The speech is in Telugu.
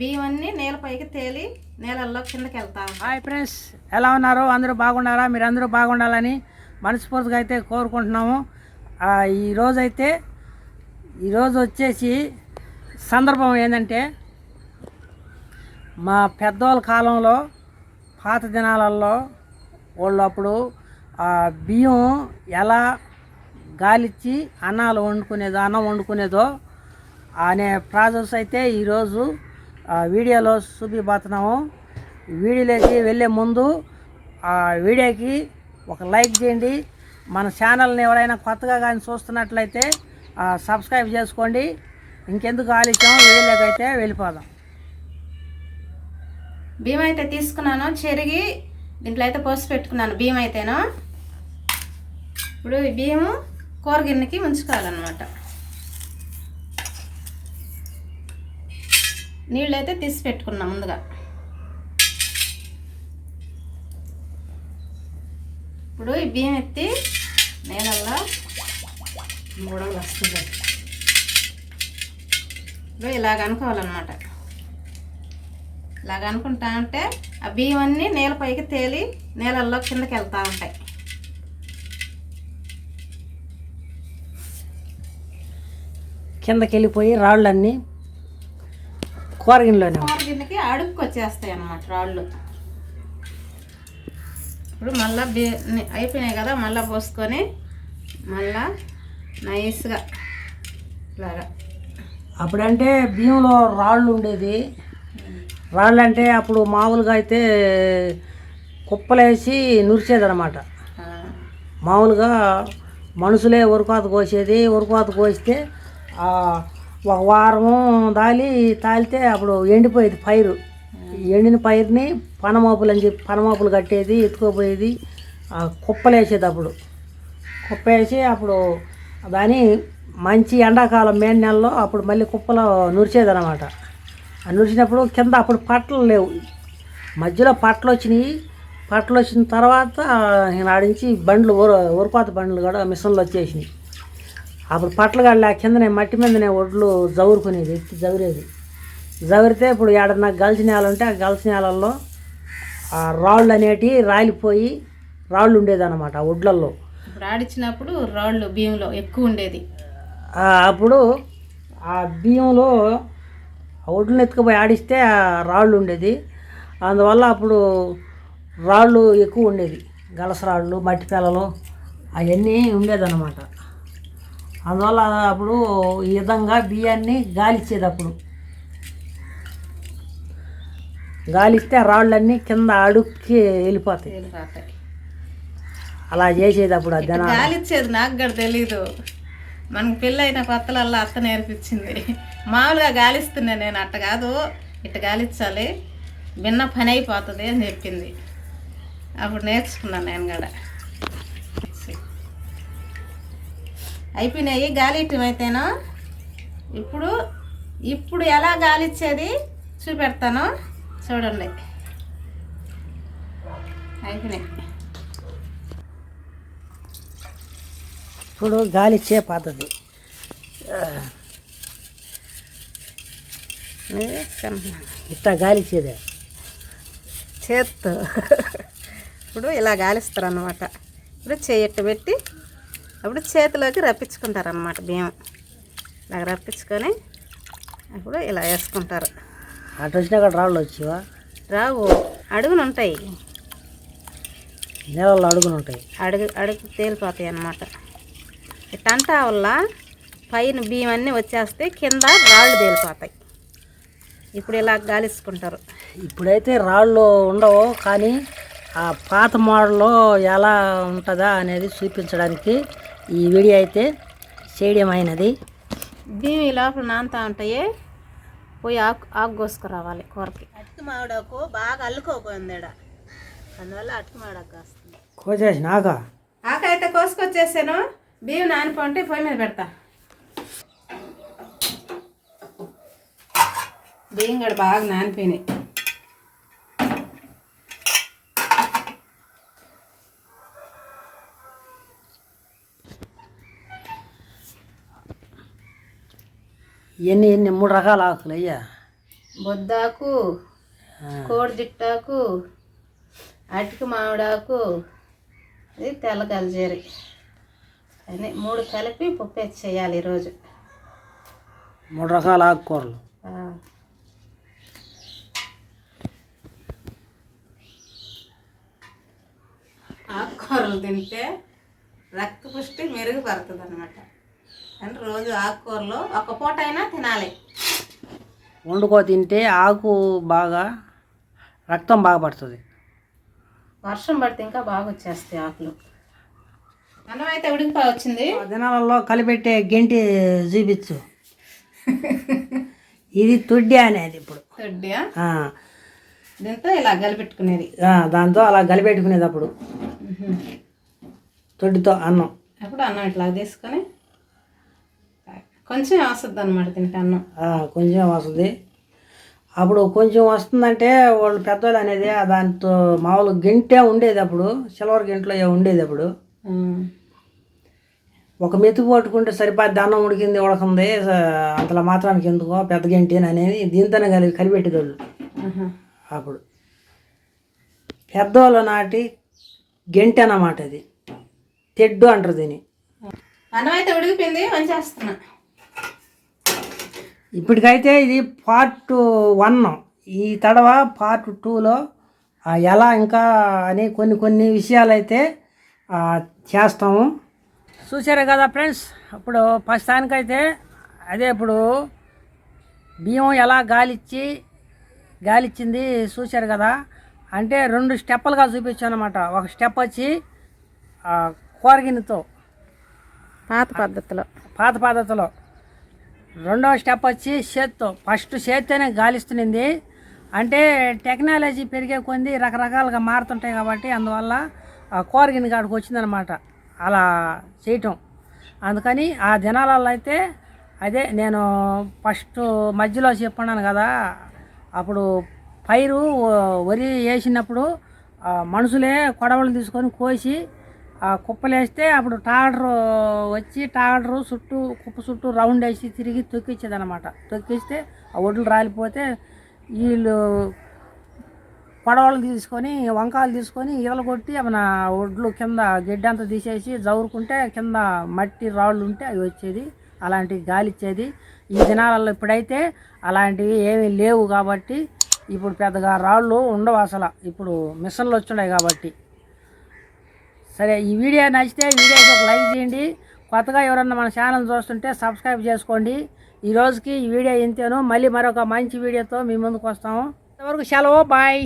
బియ్యం అన్ని నేలపైకి తేలి నేలల్లో కిందకి వెళ్తాం హాయ్ ఫ్రెండ్స్ ఎలా ఉన్నారు? అందరూ బాగున్నారా? మీరు అందరూ బాగుండాలని మనస్ఫూర్తిగా అయితే కోరుకుంటున్నాము. ఈరోజు అయితే ఈరోజు వచ్చేసి సందర్భం ఏంటంటే మా పెద్దవాళ్ళ కాలంలో పాత దినాలలో వాళ్ళు అప్పుడు బియ్యం ఎలా గాలిచ్చి అన్నాలు వండుకునేదో అన్నం వండుకునేదో అనే ప్రాసెస్ అయితే ఈరోజు వీడియోలో చూపిపోతున్నాము వీడియోలోకి వెళ్ళే ముందు ఆ వీడియోకి ఒక లైక్ చేయండి. మన ఛానల్ని ఎవరైనా కొత్తగా కానీ చూస్తున్నట్లయితే ఆ, సబ్స్క్రైబ్ చేసుకోండి. ఇంకెందుకు ఆలస్యం? వీడియోలోకి అయితే వెళ్ళిపోదాం. బియ్యం అయితే తీసుకున్నాను చెరిగి దీంట్లో అయితే పోసి పెట్టుకున్నాను. బియ్యం అయితేను? ఇప్పుడు ఈ బియ్యము కూర గిన్నెకి ఉంచుకోవాలన్నమాట నీళ్ళు అయితే తీసి పెట్టుకున్నాం ముందుగా. ఇప్పుడు ఈ బియ్యం ఎత్తి నేలల్లో మూడలు వస్తుంది ఇప్పుడు ఇలాగ అనుకోవాలన్నమాట. ఇలాగ అనుకుంటా ఉంటే ఆ బియ్యం అన్నీ నేలపైకి తేలి నేలల్లో కిందకి వెళ్తూ ఉంటాయి. కిందకి వెళ్ళిపోయి రాళ్ళన్నీ కూరగిన్నెలోనే ఉంటాయి. కూర గిన్నెకి అడుక్కు వచ్చేస్తాయి అన్నమాట రాళ్ళు. ఇప్పుడు మళ్ళా బి అయిపోయినాయి కదా మళ్ళీ పోసుకొని మళ్ళా నైస్గా ఇలాగా. అప్పుడంటే బియ్యంలో రాళ్ళు ఉండేది రాళ్ళు అంటే అప్పుడు మామూలుగా అయితే కుప్పలేసి నురిచేదనమాట మామూలుగా మనుషులే ఉరుకోత కోసేది. ఉరుకోత కోస్తే ఒక వారం దాలి తాలితే అప్పుడు ఎండిపోయేది పైరు. ఎండిన పైరుని పనమోపులు అని చెప్పి పనమోపులు కట్టేది ఎత్తుకోపోయేది ఆ, కుప్పలేసేది అప్పుడు. కుప్పేసి అప్పుడు దాని మంచి ఎండాకాలం మే నెలలో అప్పుడు మళ్ళీ కుప్పలో నురిచేది అనమాట నురిచినప్పుడు కింద అప్పుడు పట్టలు లేవు. మధ్యలో పట్టలు వచ్చినాయి. పట్టలు వచ్చిన తర్వాత నేను ఆడించి బండ్లు ఊర ఊరిపాత బండ్లు కూడా మిషన్లు వచ్చేసినాయి. అప్పుడు పట్టలు కాడ కిందనే మట్టి మీదనే ఒడ్లు జవురుకునేది ఎత్తి జవురేది. జవిరితే ఇప్పుడు ఏడన్నా గలిసి నేల ఉంటే ఆ గలిసి నేలల్లో ఆ రాళ్ళు అనేటివి రాలిపోయి రాళ్ళు ఉండేదన్నమాట ఆ ఒడ్లల్లో. ఇప్పుడు ఆడిచ్చినప్పుడు రాళ్ళు బియ్యంలో ఎక్కువ ఉండేది. ఆ అప్పుడు ఆ బియ్యంలో ఆ ఒడ్లను ఎత్తుకుపోయి ఆడిస్తే ఆ రాళ్ళు ఉండేది. అందువల్ల అప్పుడు రాళ్ళు ఎక్కువ ఉండేది. గలసరాళ్ళు మట్టి పిల్లలు అవన్నీ ఉండేదన్నమాట. అందువల్ల అప్పుడు ఈ విధంగా బియ్యాన్ని గాలిచ్చేది అప్పుడు గాలిస్తే రాళ్ళన్నీ కింద అడుక్కి వెళ్ళిపోతాయి. అలా చేసేది అప్పుడు ఆ జనాలు గాలి ఇచ్చేది నాకు కూడా తెలీదు. మనకి పెళ్ళైన కొత్తలల్లో అత్త నేర్పించింది. మామూలుగా గాలిస్తున్నా నేను అట్ట కాదు. ఇట్ట గాలిచ్చాలి. భిన్న పని అయిపోతుంది అని చెప్పింది. అప్పుడు నేర్చుకున్నాను నేను కూడా. అయిపోయినాయి గాలి అయితేను ఇప్పుడు ఇప్పుడు ఎలా గాలిచ్చేది చూపెడతాను. చూడండి. అయిపోయినాయి. ఇప్పుడు గాలిచ్చే పద్ధతి. ఇట్లా గాలిచ్చేదే చేత్తో. ఇప్పుడు ఇలా గాలిస్తారు అన్నమాట ఇప్పుడు చేయట్టు పెట్టి అప్పుడు చేతిలోకి రప్పించుకుంటారు అన్నమాట బియ్యం. ఇలా రప్పించుకొని అప్పుడు ఇలా వేసుకుంటారు. అటు వచ్చినా కూడా రాళ్ళు వచ్చేవా? రావు. అడుగులు ఉంటాయి. నీళ్ళల్లో అడుగులు ఉంటాయి. అడుగు అడుగు తేలిపోతాయి అన్నమాట. ఈ టంటా వల్ల పైన బియ్యం అన్నీ వచ్చేస్తే కింద రాళ్ళు తేలిపోతాయి. ఇప్పుడు ఇలా గాలిసుకుంటారు ఇప్పుడైతే రాళ్ళు ఉండవు కానీ ఆ పాత మోడల్లో ఎలా ఉంటుందా అనేది చూపించడానికి ఈ వీడియో అయితే చేయడం అయినది బియ్యం ఈ లోపల నానుతా ఉంటాయి పోయి ఆకు ఆకు కోసుకురావాలి కూరకి. అటుకు మామిడాకు బాగా అల్లుకోపోయింది. అందువల్ల అటుకు మామిడాకు కాస్తుంది. కోసేసి నాగా ఆకు అయితే కోసుకొచ్చేసాను బియ్యం నానిపోంటే పొయ్యి మీద పెడతా. బియ్యం కూడా బాగా నానిపోయినాయి. ఎన్ని ఎన్ని మూడు రకాల ఆకులు అయ్యా బొద్దాకు కోడి జిట్టాకు అటిక మామిడాకు ఇది తెల్ల గల్జేరి. అని మూడు కలిపి పప్పు చేయాలి ఈరోజు. మూడు రకాల ఆకుకూరలు. ఆకుకూరలు తింటే రక్త పుష్టి మెరుగుపడుతుంది అనమాట అంటే రోజు ఆకుకూరలు ఒక పూట అయినా తినాలి. వండుకో తింటే ఆకు బాగా రక్తం బాగా పడుతుంది. వర్షం పడితే ఇంకా బాగా వచ్చేస్తాయి ఆకులు. అన్నం అయితే ఉడికిపోయి వచ్చింది. దినాలలో కలిపెట్టే గెంటి చూపించు. ఇది తొడ్డి అనేది ఇప్పుడు. దొడ్డియా ఆ, దీంతో ఇలా కలిపెట్టుకునేది. ఆ, దాంతో అలా కలిపెట్టుకునేది అప్పుడు. తొడ్డితో అన్నం. అప్పుడు అన్నం ఇట్లా తీసుకొని కొంచెం వస్తుంది అనమాట దీనికి అన్నం. కొంచెం వస్తుంది. అప్పుడు కొంచెం వస్తుందంటే వాళ్ళు పెద్దవాళ్ళు అనేది దాంతో మామూలు గంటే ఉండేది అప్పుడు సిల్వర్ గంటలో ఉండేది అప్పుడు. ఒక మెతుకు పట్టుకుంటే సరిపోద్ది అన్నం ఉడికింది ఉడకంది అంతలా మాత్రానికి ఎందుకో పెద్ద గంటి అనేది దీంతోనే కలిపి కలిపెట్టేవాళ్ళు ఆహా. అప్పుడు పెద్దోళ్ళ నాటి గంటె అన్నమాట అది. తెడ్డు అంటారు దీన్ని. అన్నం అయితే ఉడికిపోయింది వంచేస్తున్నా ఇప్పటికైతే ఇది పార్ట్ వన్. ఈ తడవ పార్ట్ టూలో ఎలా ఇంకా అని కొన్ని కొన్ని విషయాలు అయితే చేస్తాము. చూసారు కదా ఫ్రెండ్స్? ఇప్పుడు ప్రస్తుతానికైతే అదే ఇప్పుడు బియ్యం ఎలా గాలిచ్చి గాలిచ్చింది చూశారు కదా? అంటే రెండు స్టెప్పులుగా చూపించాను అనమాట ఒక స్టెప్ వచ్చి కూరగిన్నెతో పాత పద్ధతిలో. పాత పద్ధతిలో. రెండవ స్టెప్ వచ్చి చేత్తో ఫస్ట్ చేత్తోనే గాలిస్తునింది. అంటే టెక్నాలజీ పెరిగే కొంది రకరకాలుగా మారుతుంటాయి కాబట్టి అందువల్ల కోరగిన కాడికి వచ్చిందనమాట. అలా చేయటం. అందుకని ఆ దినాలలో అయితే అదే నేను ఫస్ట్ మధ్యలో చెప్పన్నాను కదా అప్పుడు పైరు వరి వేసినప్పుడు మనుషులే కొడవలు తీసుకొని కోసి కుప్పలేస్తే అప్పుడు టాడరు వచ్చి టాడరు చుట్టూ కుప్ప చుట్టూ రౌండ్ వేసి తిరిగి తొక్కిచ్చేదనమాట తొక్కిస్తే ఆ ఒడ్లు రాలిపోతే వీళ్ళు పడవలు తీసుకొని వంకాయలు తీసుకొని ఈదలు కొట్టి మన ఒడ్లు కింద గడ్డి అంతా తీసేసి జవురుకుంటే కింద మట్టి రాళ్ళు ఉంటే అవి వచ్చేది. అలాంటి గాలి ఇచ్చేది ఈ దినాలలో ఇప్పుడైతే అలాంటివి ఏమీ లేవు కాబట్టి ఇప్పుడు పెద్దగా రాళ్ళు ఉండవు అసలు. ఇప్పుడు మిషన్లు వచ్చినాయి కాబట్టి. సరే ఈ వీడియో నచ్చితే వీడియోకి ఒక లైక్ చేయండి. కొత్తగా ఎవరన్నా మన ఛానల్ చూస్తుంటే సబ్స్క్రైబ్ చేసుకోండి. ఈ రోజుకి ఈ వీడియో ఇంతేను. మళ్ళీ మరొక మంచి వీడియోతో మీ ముందుకు వస్తాము. ఇంతవరకు సెలవు. బాయ్.